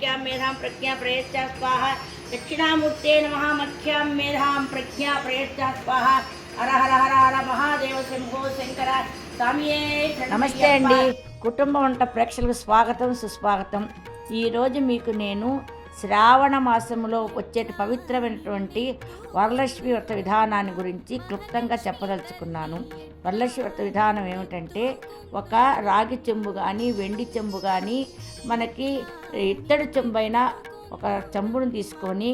మఖ్యాం మేధాం ప్రజ్ఞా ప్రయత్య స్వాహ దక్షిణామూర్తే నమ మఖ్యాం మేధాం ప్రజ్ఞా ప్రయత్య స్వాహ హర హర హర హర మహాదేవ శంభో శంకర స్వామియే నమస్తే అండి. కుటుంబ వంట ప్రేక్షకులకు స్వాగతం సుస్వాగతం. ఈరోజు మీకు నేను శ్రావణ మాసంలో వచ్చే పవిత్రమైనటువంటి వరలక్ష్మి వ్రత విధానాన్ని గురించి క్లుప్తంగా చెప్పదలుచుకున్నాను. వరలక్ష్మి వ్రత విధానం ఏమిటంటే ఒక రాగి చెంబు కానీ వెండి చెంబు కానీ మనకి ఇత్తడి చెంబు అయినా ఒక చెంబును తీసుకొని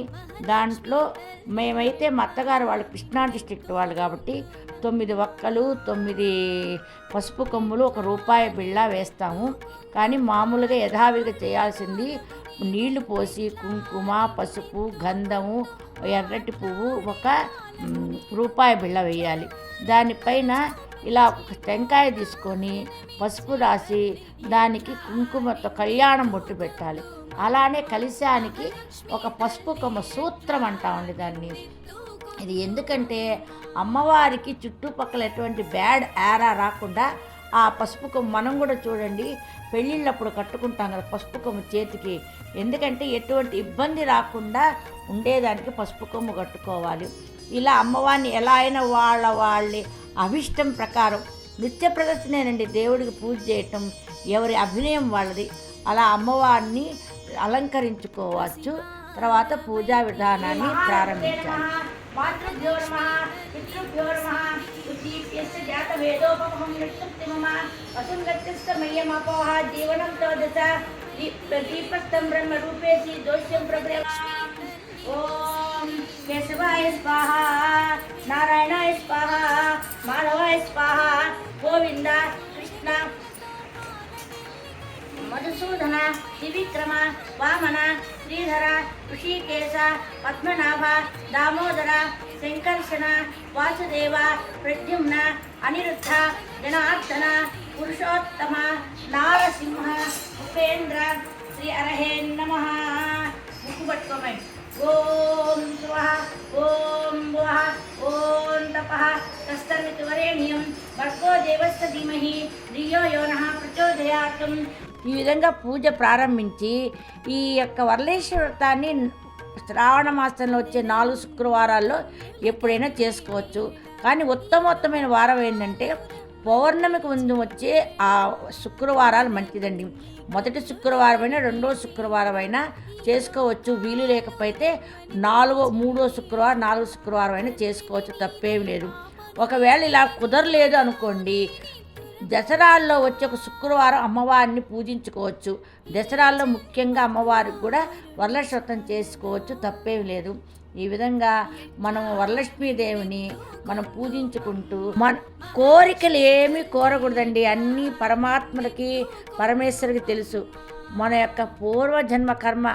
దాంట్లో మేమైతే మా అత్తగారు వాళ్ళు కృష్ణా డిస్ట్రిక్ట్ వాళ్ళు కాబట్టి తొమ్మిది ఒక్కలు తొమ్మిది పసుపు కొమ్ములు ఒక రూపాయి బిళ్ళ వేస్తాము. కానీ మామూలుగా యథావిధిగా చేయాల్సింది నీళ్ళు పోసి కుంకుమ పసుపు గంధము ఎర్రటి పువ్వు ఒక రూపాయి బిళ్ళ వేయాలి. దానిపైన ఇలా ఒక టెంకాయ తీసుకొని పసుపు రాసి దానికి కుంకుమతో కళ్యాణం బొట్టు పెట్టాలి. అలానే కలిశానికి ఒక పసుపు కొమ్మ సూత్రం అంటామండి దాన్ని. ఇది ఎందుకంటే అమ్మవారికి చుట్టుపక్కల ఎటువంటి బ్యాడ్ ఏరా రాకుండా ఆ పసుపు కొమ్ము మనం కూడా చూడండి పెళ్ళిళ్ళప్పుడు కట్టుకుంటాం కదా పసుపు కొమ్ము చేతికి. ఎందుకంటే ఎటువంటి ఇబ్బంది రాకుండా ఉండేదానికి పసుపు కొమ్ము కట్టుకోవాలి. ఇలా అమ్మవారిని ఎలా అయినా వాళ్ళ వాళ్ళ అభిష్టం ప్రకారం నృత్య ప్రదర్శనేనండి దేవుడికి పూజ చేయటం ఎవరి అభినయం వాళ్ళది. అలా అమ్మవారిని అలంకరించుకోవచ్చు. తర్వాత పూజా విధానాన్ని ప్రారంభించాలి. మాతృభ్యో నమ పితృభ్యో నమ ఉద్దీప్యస్య జాతవేదోపమహం నిష్ఠప్తి మమ వసుం గచ్చస్త మయ్యమపోహ జీవనం తో దశ దీపస్థం బ్రహ్మ రూపేసి దోష్యం ప్రభ్రవ ఓం కేశవాయ స్వాహ నారాయణాయ స్వాహ మాధవాయ స్వాహ గోవింద కృష్ణ మధుసూదన త్రివిక్రమ వామన శ్రీధర ఋషికేశ పద్మనాభ దామోదర శంకర్షణ వాసుదేవ ప్రద్యుమ్న అనిరుద్ధ జనార్దన పురుషోత్తమ నారసింహ ఉపేంద్ర శ్రీ అరహే నమ ముక్కు పట్టుకోమని ఓం స్వహ ఓం వహ ఓం తపః తస్తమితివరేణ్యం భర్గో దేవస్థ ధీమహి ధియో యోన నః ఈ విధంగా పూజ ప్రారంభించి ఈ యొక్క వరలేశ్వర వ్రతాన్ని శ్రావణ మాసంలో వచ్చే నాలుగు శుక్రవారాల్లో ఎప్పుడైనా చేసుకోవచ్చు. కానీ ఉత్తమోత్తమైన వారం ఏంటంటే పౌర్ణమికి ముందు వచ్చే ఆ శుక్రవారాలు మంచిదండి. మొదటి శుక్రవారం అయినా రెండో శుక్రవారం అయినా చేసుకోవచ్చు. వీలు లేకపోతే నాలుగో మూడో శుక్రవారం నాలుగో శుక్రవారం అయినా చేసుకోవచ్చు. తప్పేమి లేదు. ఒకవేళ ఇలా కుదరలేదు అనుకోండి దసరాల్లో వచ్చే ఒక శుక్రవారం అమ్మవారిని పూజించుకోవచ్చు. దసరాల్లో ముఖ్యంగా అమ్మవారికి కూడా వరలక్ష్మతం చేసుకోవచ్చు తప్పేం లేదు. ఈ విధంగా మనం వరలక్ష్మీదేవిని మనం పూజించుకుంటూ మన కోరికలు ఏమీ కోరకూడదండి. అన్నీ పరమాత్మలకి పరమేశ్వరికి తెలుసు. మన యొక్క పూర్వజన్మ కర్మ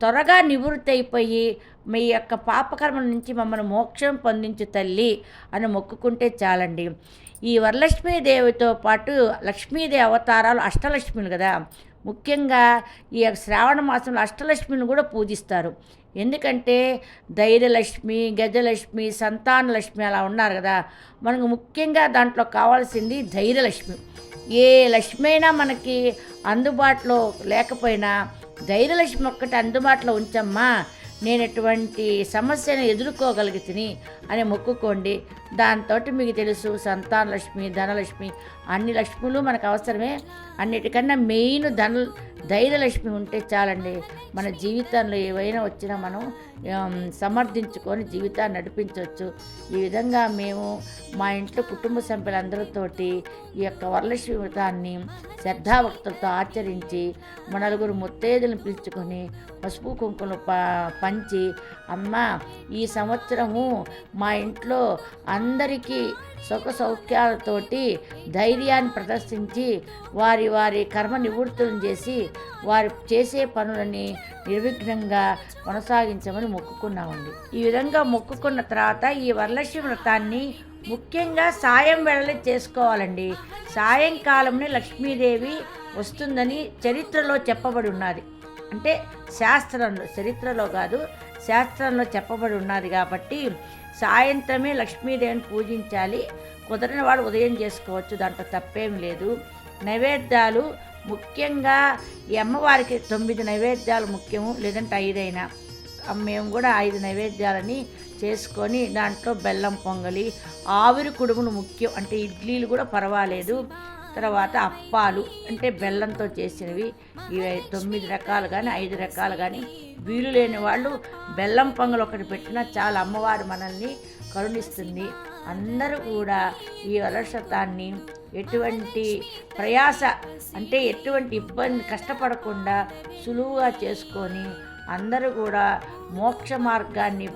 త్వరగా నివృత్తి అయిపోయి మీ యొక్క పాపకర్మ నుంచి మమ్మల్ని మోక్షం పొందించు తల్లి అని మొక్కుకుంటే చాలండి. ఈ వరలక్ష్మీదేవితో పాటు లక్ష్మీదేవి అవతారాలు అష్టలక్ష్మిలు కదా. ముఖ్యంగా ఈ యొక్క శ్రావణ మాసంలో అష్టలక్ష్మిని కూడా పూజిస్తారు. ఎందుకంటే ధైర్యలక్ష్మి గజలక్ష్మి సంతానలక్ష్మి అలా ఉన్నారు కదా. మనకు ముఖ్యంగా దాంట్లో కావాల్సింది ధైర్యలక్ష్మి. ఏ లక్ష్మి అయినా మనకి అందుబాటులో లేకపోయినా ధైర్యలక్ష్మి ఒక్కటి అందుబాటులో ఉంచమ్మా. నేను ఎటువంటి సమస్యను ఎదుర్కోగలిగితిని అని మొక్కుకోండి. దాంతో మీకు తెలుసు సంతానలక్ష్మి ధనలక్ష్మి అన్ని లక్ష్ములు మనకు అవసరమే. అన్నిటికన్నా మెయిన్ ధన ధైర్యలక్ష్మి ఉంటే చాలండి. మన జీవితంలో ఏవైనా వచ్చినా మనం సమర్థించుకొని జీవితాన్ని నడిపించవచ్చు. ఈ విధంగా మేము మా ఇంట్లో కుటుంబ సభ్యులందరితోటి ఈ యొక్క వరలక్ష్మి వ్రతాన్ని శ్రద్ధాభక్తులతో ఆచరించి మా నలుగురు ముత్తైదులను పిలుచుకొని పసుపు కుంకుమలు ప పంచి అమ్మ ఈ సంవత్సరము మా ఇంట్లో అన్ అందరికీ సుఖ సౌఖ్యాలతోటి ధైర్యాన్ని ప్రదర్శించి వారి వారి కర్మ నివృత్తులను చేసి వారు చేసే పనులని నిర్విఘ్నంగా కొనసాగించమని మొక్కుకున్నామండి. ఈ విధంగా మొక్కుకున్న తర్వాత ఈ వరలక్ష్మి వ్రతాన్ని ముఖ్యంగా సాయం వేళలో చేసుకోవాలండి. సాయంకాలంలో లక్ష్మీదేవి వస్తుందని చరిత్రలో చెప్పబడి ఉన్నది. అంటే శాస్త్రంలో చరిత్రలో కాదు శాస్త్రంలో చెప్పబడి ఉన్నది కాబట్టి సాయంత్రమే లక్ష్మీదేవిని పూజించాలి. కుదరని వాడు ఉదయం చేసుకోవచ్చు దాంట్లో తప్పేం లేదు. నైవేద్యాలు ముఖ్యంగా ఈ అమ్మవారికి తొమ్మిది నైవేద్యాలు ముఖ్యము లేదంటే ఐదైనా. మేము కూడా ఐదు నైవేద్యాలని చేసుకొని దాంట్లో బెల్లం పొంగలి ఆవిరి కుడుములు ముఖ్యం అంటే ఇడ్లీలు కూడా పర్వాలేదు. తర్వాత అప్పాలు అంటే బెల్లంతో చేసినవి. ఇవి తొమ్మిది రకాలు కానీ ఐదు రకాలు కానీ వీలు లేని వాళ్ళు బెల్లం పొంగలు ఒకటి పెట్టినా చాలా అమ్మవారు మనల్ని కరుణిస్తుంది. అందరూ కూడా ఈ వరశతాన్ని ఎటువంటి ప్రయాస అంటే ఎటువంటి ఇబ్బంది కష్టపడకుండా సులువుగా చేసుకొని అందరూ కూడా మోక్ష మార్గాన్ని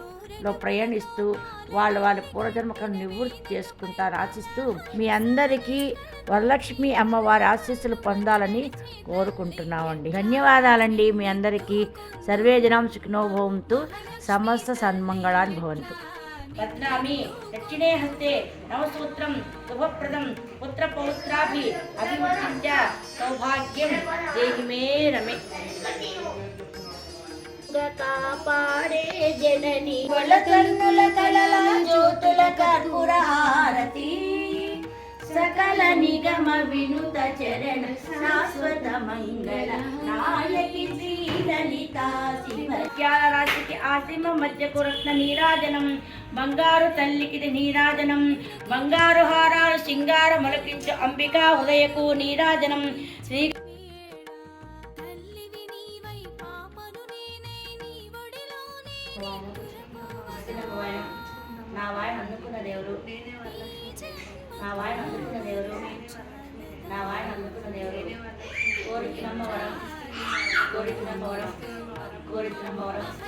లో ప్రయాణిస్తూ వాళ్ళ వాళ్ళ పూర్వజన్మకం నివృత్తి చేసుకుంటారు ఆశిస్తూ మీ అందరికీ వరలక్ష్మి అమ్మవారి ఆశీస్సులు పొందాలని కోరుకుంటున్నామండి. ధన్యవాదాలండి మీ అందరికీ. సర్వే జనం సుఖినోభవంతు సమస్త సన్మంగళాన్ని భవంతు. బద్నామి దక్షిణే హస్తే నవసూత్రం శుభప్రదం. పుత్ర పౌత్రాభి అభివృద్ధి సౌభాగ్యం. దేహిమే రమే కాపాడే జనని కన్నుల కళల జ్యోతుల కర్పూర హారతి. సకల నిగమ వినుత చరణ శాశ్వత మంగళ నాయకి శ్రీలలిత రాశికి ఆసిమ మధ్యకు రత్న నీరాజనం. బంగారు తల్లికి నీరాజనం. బంగారు హారాలు సింగార మొలకించు అంబికా హృదయకు నీరాజనం. శ్రీ ఒడిలోనే నా వాయిన అందుకున్న దేవుడు. నా వాయిన అందుకున్న దేవుడు. నా వాయిన అందుకున్న దేవుడు. కోరికి నమ్మవరం. కోరికి నమ్మవరం. కోరికి నమ్మవరం.